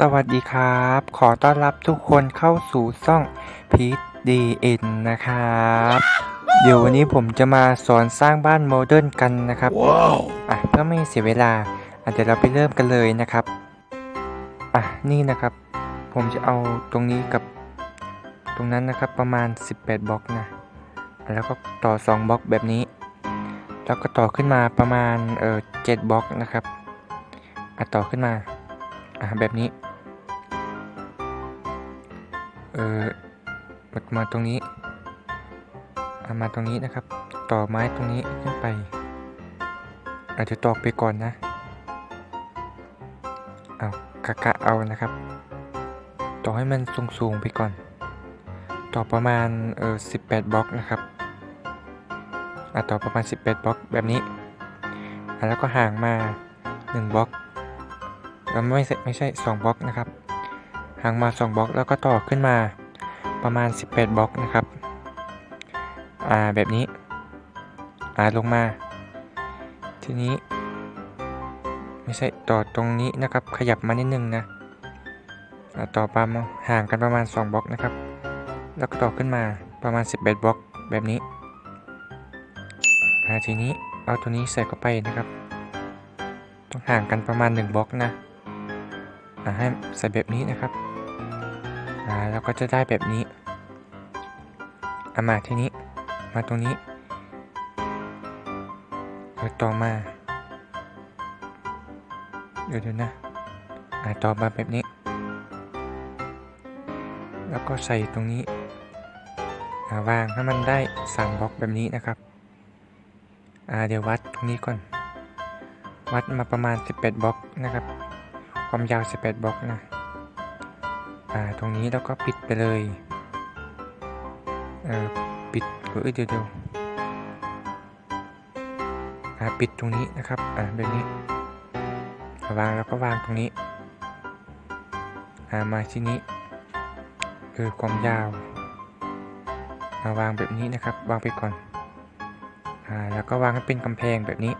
สวัสดีครับ ขอต้อนรับทุกคนเข้าสู่ช่องพีทดีเอ็นนะครับ เดี๋ยววันนี้ผมจะมาสอนสร้างบ้านโมเดิร์นกันนะครับ Wow. อะเพื่อไม่เสียเวลาอะเดี๋ยวเราไปเริ่มกันเลยนะครับ อะนี่นะครับ ผมจะเอาตรงนี้กับตรงนั้นนะครับประมาณ 18บล็อกนะอะแล้วก็ต่อ 2บล็อกแบบนี้ แล้วก็ต่อขึ้นมาประมาณเออ7บล็อกนะครับอะต่อขึ้นมาอะแบบนี้ เออมามาตรงนี้อะมาตรงนี้นะครับ ต่อไม้ตรงนี้ขึ้นไป อาจจะตอกไปก่อนนะ เอากะกะเอานะครับ ต่อให้มันสูงๆไปก่อน ต่อประมาณเออ18บแปดบล็อกนะครับอะต่อประมาณ 18บล็อกแบบนี้อะแล้วก็ห่างมา 1บล็อกแล้วไม่ใช่ไม่ใช่2บล็อกนะครับางมา2บล็อกแล้วก็ต่อขึ้นมาประมาณ 18บล็อกนะครับ อ่าแบบนี้ อ่าลงมา ทีนี้ ไม่ใช่ต่อตรงนี้นะครับ ขยับมานิดนึงนะอ่าต่อประมาณห่างกันประมาณ 2บล็อกนะครับ แล้วก็ต่อขึ้นมาประมาณ11บล็อกแบบนี้อ่าทีนี้เอาตัวนี้ใส่เข้าไปนะครับ ต้องห่างกันประมาณ 1บล็อกนะอ่าให้ใส่แบบนี้นะครับ อ่าแล้วก็จะได้แบบนี้อามาที่นี้ มาตรงนี้เดี๋ยวต่อมาเดี๋ยวเดี๋ยวนะอ่าต่อมาแบบนี้ แล้วก็ใส่ตรงนี้าวางให้มันได้สามบล็อกแบบนี้นะครับเดี๋ยววัดตรงนี้ก่อน วัดมาประมาณ11บล็อกนะครับ ความยาว11บล็อกนะ อ่าตรงนี้แล้วก็ปิดไปเลยเออปิดเอ้ยเดี๋ยวเดี๋ยวอ่าปิดตรงนี้นะครับอ่าแบบนี้วางแล้วก็วางตรงนี้อ่ามาที่นี้เออความยาวมาวางแบบนี้นะครับ วางไปก่อนอ่าแล้วก็วางให้เป็นกำแพงแบบนี้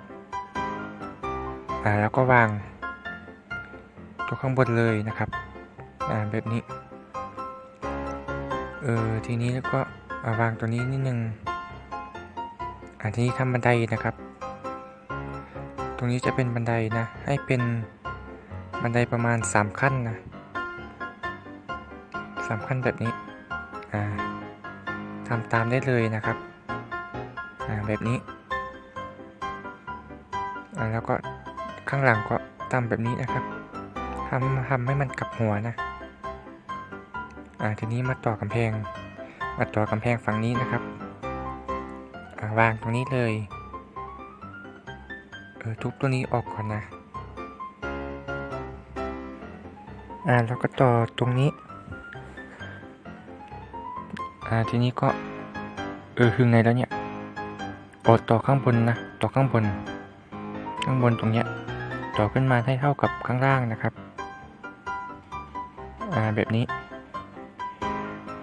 อ่าแล้วก็วางตัวข้างบนเลยนะครับ อ่าแบบนี้ เออทีนี้แล้วก็าวางตัวนี้นิดนึงอ่าทีนี้ทำบันไดนะครับ ตรงนี้จะเป็นบันไดนะ ให้เป็นบันไดประมาณ 3 ขั้นนะสามขั้นแบบนี้อ่าทำตามได้เลยนะครับอ่าแบบนี้อ่าแล้วก็ข้างหลังก็ตามแบบนี้นะครับทำทำให้มันกลับหัวนะ อ่าทีนี้มาต่อกำแพง มาต่อกำแพงฝั่งนี้นะครับอ่าวางตรงนี้เลยเออทุบตัวนี้ออกก่อนนะอ่าแล้วก็ต่อตรงนี้อ่าทีนี้ก็เออคือไงแล้วเนี่ยโอต่อข้างบนนะต่อข้างบน ข้างบนตรงเนี้ยต่อขึ้นมาให้เท่ากับข้างล่างนะครับอ่าแบบนี้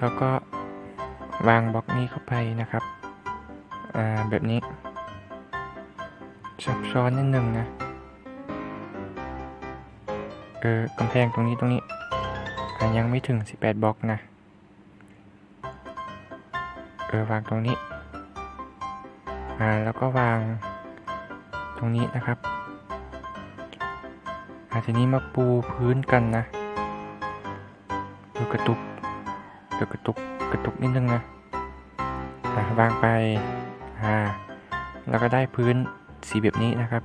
แล้วก็วางบล็อกนี้เข้าไปนะครับอ่าแบบนี้ซับซ้อนนิดนึงนะ เออกำแพงตรงนี้ตรงนี้ยังไม่ถึง 18บล็อกนะ เออวางตรงนี้ อ่าแล้วก็วางตรงนี้นะครับอาทีนี้มาปูพื้นกันนะเออกระตุก เออกระตุกกระตุกนิดนึงนะวางไปอ่าแล้วก็ได้พื้นสีแบบนี้นะครับ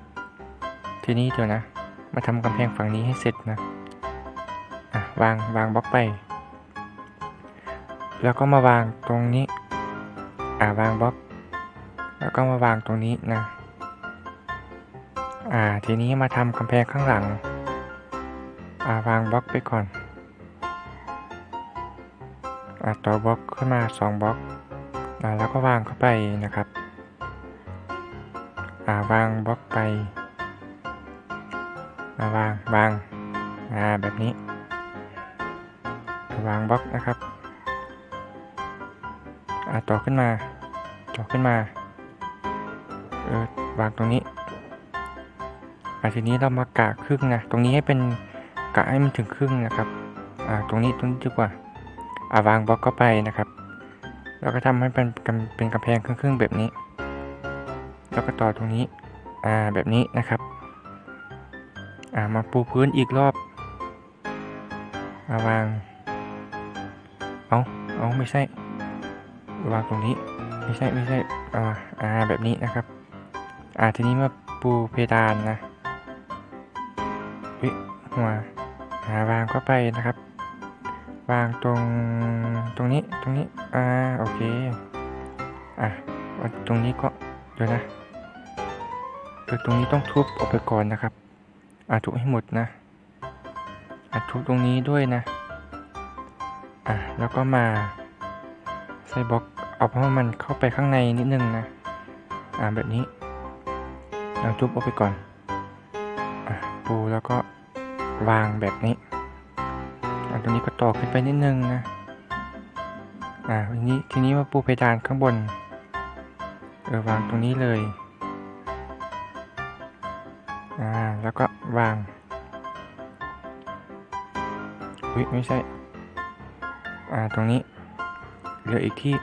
ทีนี้เดี๋ยวนะ มาทำกำแพงฝั่งนี้ให้เสร็จนะอะวางวางบล็อกไป แล้วก็มาวางตรงนี้ อ่าวางบล็อก แล้วก็มาวางตรงนี้นะ อ่า ทีนี้มาทำกำแพงข้างหลัง อ่าวางบล็อกไปก่อน ต่อบล็อกขึ้นมาสองบล็อกอแล้วก็วางเข้าไปนะครับอ่าวางบล็อกไปมาวางวางอ่าแบบนี้ วางบล็อกนะครับอ่าต่อขึ้นมาต่อขึ้นมาเออวางตรงนี้อ่าทีนี้เรามากะครึ่งนะตรงนี้ให้เป็นกะให้มันถึงครึ่งนะครับอ่าตรงนี้ตรงนี้ดีกว่า อ่าวางบล็อกเข้าไปนะครับแล้วก็ทำให้เป็นเป็นกำแพงครึ่งๆแบบนี้ แล้วก็ต่อตรงนี้อ่าแบบนี้นะครับอ่ามาปูพื้นอีกรอบมาวางเอาเอาไม่ใช่วางตรงนี้ไม่ใช่ไม่ใช่อ่าอ่าแบบนี้นะครับอ่าทีนี้มาปูเพดานนะวิหัวหาวางเข้าไปนะครับ วางตรงตรงนี้ตรงนี้อ่าโอเคอะตรงนี้ก็เดี๋ยวนะคือตรงนี้ต้องทุบออกไปก่อนนะครับอะทุบให้หมดนะอะทุบตรงนี้ด้วยนะอะแล้วก็มาใส่บล็อกเอาเพราะมันเข้าไปข้างในนิดนึงนะอ่าแบบนี้เราทุบออกไปก่อนอะปูแล้วก็วางแบบนี้ ตรงนี้ก็ต่อขึ้นไปนิดนึงนะ อ่าทีนี้ทีนี้มาปูเพดานข้างบน เออวางตรงนี้เลย อ่าแล้วก็วาง อุ้ยไม่ใช่ อ่าตรงนี้ เหลืออีกที่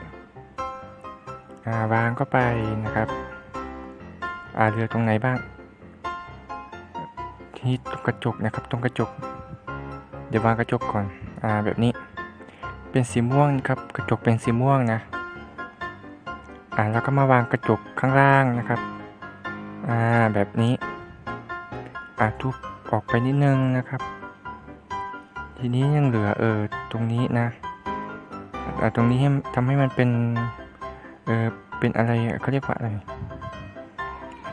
อ่าวางก็ไปนะครับ อ่าเหลือตรงไหนบ้าง ที่ตรงกระจกนะครับตรงกระจก เดี๋ยววางกระจกก่อน อ่า แบบนี้ เป็นสีม่วงครับ กระจกเป็นสีม่วงนะ อ่า แล้วก็มาวางกระจกข้างล่างนะครับ อ่า แบบนี้ อ่าทุบออกไปนิดนึงนะครับ ทีนี้ยังเหลือเออตรงนี้นะ อ่า ตรงนี้ให้ทำให้มันเป็น เออเป็นอะไรเขาเรียกว่าอะไร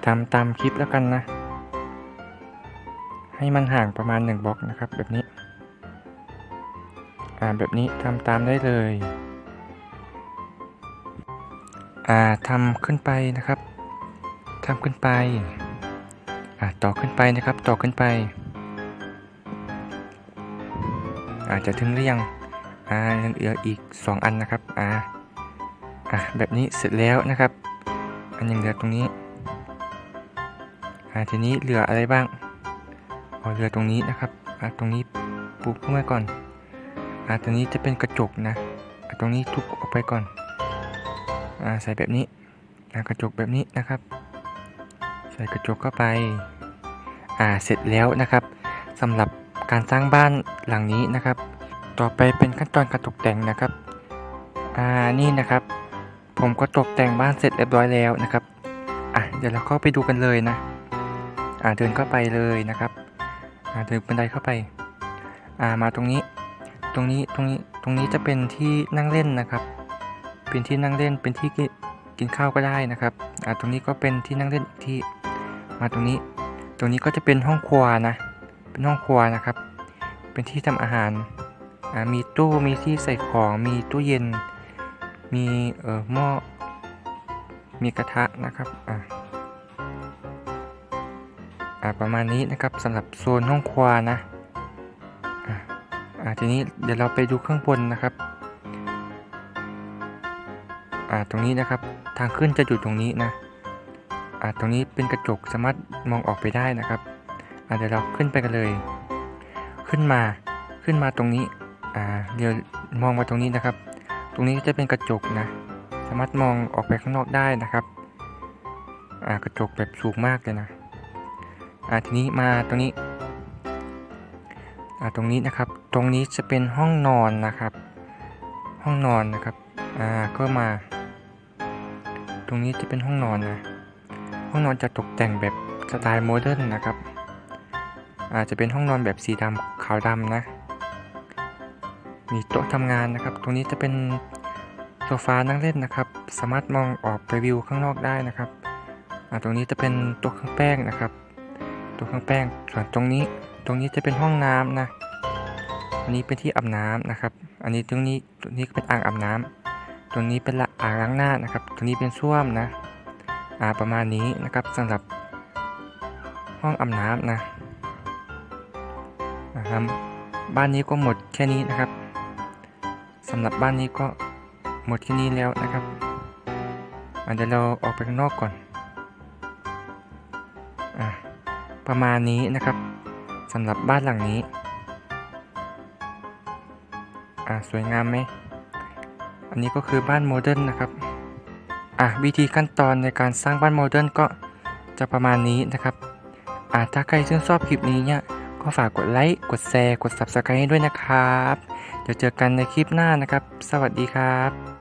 ทำตามคลิปแล้วกันนะ ให้มันห่างประมาณ1บล็อกนะครับ แบบนี้ อ่าแบบนี้ทำตามได้เลย อ่าทำขึ้นไปนะครับทำขึ้นไป อ่าต่อขึ้นไปนะครับ ต่อขึ้นไปอาจจะถึงหรือยัง อ่ายังเหลืออีก 2 อันนะครับ อ่า อ่าแบบนี้เสร็จแล้วนะครับ อันยังเหลือตรงนี้ อ่าทีนี้เหลืออะไรบ้างอ๋อเหลือตรงนี้นะครับ อ่าตรงนี้ปูขึ้นมาก่อน อ่าตรงนี้จะเป็นกระจกนะตรงนี้ทุบออกไปก่อนอ่าใส่แบบนี้อ่ากระจกแบบนี้นะครับ ใส่กระจกเข้าไปอ่าเสร็จแล้วนะครับสำหรับการสร้างบ้านหลังนี้นะครับ ต่อไปเป็นขั้นตอนการตกแต่งนะครับอ่านี่นะครับ ผมก็ตกแต่งบ้านเสร็จเรียบร้อยแล้วนะครับอะเดี๋ยวเราเข้าไปดูกันเลยนะอ่าเดินเข้าไปเลยนะครับอ่าเดินบันไดเข้าไปอ่ามาตรงนี้ ตรงนี้ตรงนี้ตรงนี้จะเป็นที่นั่งเล่นนะครับ เป็นที่นั่งเล่นเป็นที่กิกินข้าวก็ได้นะครับอ่าตรงนี้ก็เป็นที่นั่งเล่นอีกที่มาตรงนี้ ตรงนี้ก็จะเป็นห้องครัวนะ เป็นห้องครัวนะครับ เป็นที่ทำอาหารอ่ามีตู้มีที่ใส่ของมีตู้เย็น มีเอ่อหม้อมีกระทะนะครับอ่าอ่าประมาณนี้นะครับสำหรับโซนห้องครัวนะ อ่าทีนี้เดี๋ยวเราไปดูข้างบนนะครับอ่าตรงนี้นะครับทางขึ้นจะอยู่ตรงนี้นะอ่าตรงนี้เป็นกระจกสามารถมองออกไปได้นะครับอ่าเดี๋ยวเราขึ้นไปกันเลย ขึ้นมาขึ้นมาตรงนี้อ่าเดี๋ยวมองมาตรงนี้นะครับ ตรงนี้ก็จะเป็นกระจกนะ สามารถมองออกไปข้างนอกได้นะครับอ่ากระจกแบบสูงมากเลยนะอ่าทีนี้มาตรงนี้ อ่าตรงนี้นะครับ ตรงนี้จะเป็นห้องนอนนะครับ ห้องนอนนะครับ อ่า ก็มา ตรงนี้จะเป็นห้องนอนนะ ห้องนอนจะตกแต่งแบบสไตล์โมเดิร์นนะครับ อาจจะเป็นห้องนอนแบบสีดำขาวดำนะ มีโต๊ะทำงานนะครับ ตรงนี้จะเป็นโซฟานั่งเล่นนะครับ สามารถมองออกไปวิวข้างนอกได้นะครับอ่าตรงนี้จะเป็นโต๊ะเครื่องแป้งนะครับ โต๊ะเครื่องแป้ง ส่วนตรงนี้ ตรงนี้จะเป็นห้องน้ำนะ อันนี้เป็นที่อาบน้ำนะครับ อันนี้ตรงนี้ตรงนี้ก็เป็นอ่างอาบน้ำตรงนี้เป็นละอ่างล้างหน้านะครับ ตรงนี้เป็นส้วมนะ อ่าประมาณนี้นะครับสำหรับห้องอาบน้ำนะนะครับบ้านนี้ก็หมดแค่นี้นะครับสำหรับบ้านนี้ก็หมดแค่นี้แล้วนะครับอะเดี๋ยวเราออกไปข้างนอกก่อนอะประมาณนี้นะครับ สำหรับบ้านหลังนี้อะสวยงามไหม อันนี้ก็คือบ้านโมเดิร์นนะครับ อะวิธีขั้นตอนในการสร้างบ้านโมเดิร์นก็จะประมาณนี้นะครับอะถ้าใครชื่นชอบคลิปนี้เนี่ยก็ฝากกดไลค์ กดแชร์ กด Subscribe ด้วยนะครับ เดี๋ยวเจอกันในคลิปหน้านะครับ สวัสดีครับ